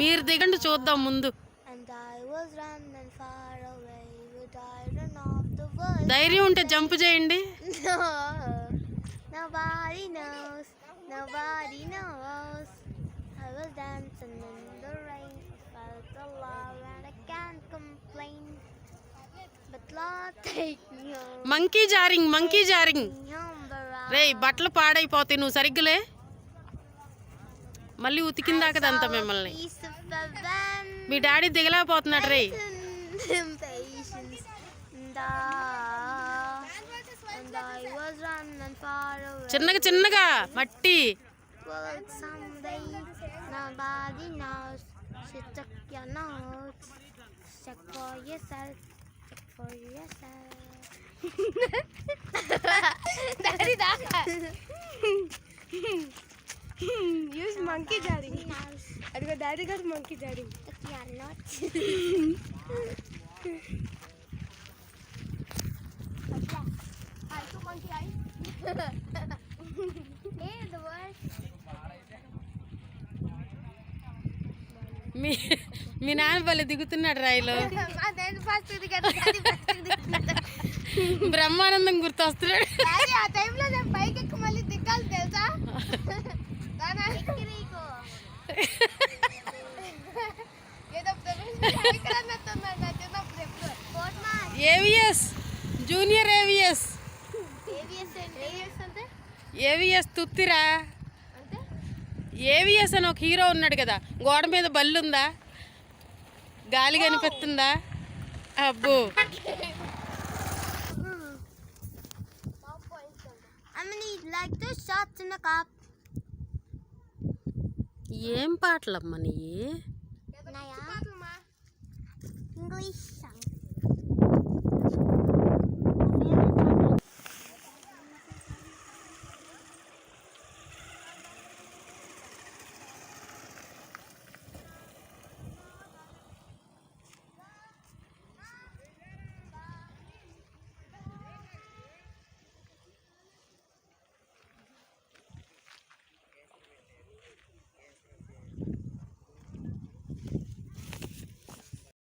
మీరు దిగండి చూద్దాం ముందు. ధైర్యం ఉంటే జంప్ చేయండి. మంకీ జారింగ్ మంకీ జారింగ్ రే బట్టలు పాడైపోతాయి నువ్వు సరిగ్గులే. మళ్ళీ ఉతికిందాకది అంత మిమ్మల్ని. మీ డాడీ దిగలేకపోతున్నాడు రే. చిన్నగా చిన్నగా మట్టి. for yourself. Monkey knows. అదిగో డాడీ గారు మంకీ word. మీ మీ నాన్న పల్లె దిగుతున్నాడు రైలు daddy Brahmanandam గుర్తొస్తున్నాడు. AVS junior AVS. AVS తుత్తిరా? ఏవిఎస్ అని ఒక హీరో ఉన్నాడు కదా గోడ మీద బల్లుందా గాలి కనిపిస్తుందా? అబ్బో. I'm gonna eat like two shots in cup. ఏం పాటలమ్మ నీ ఇంగ్లీష్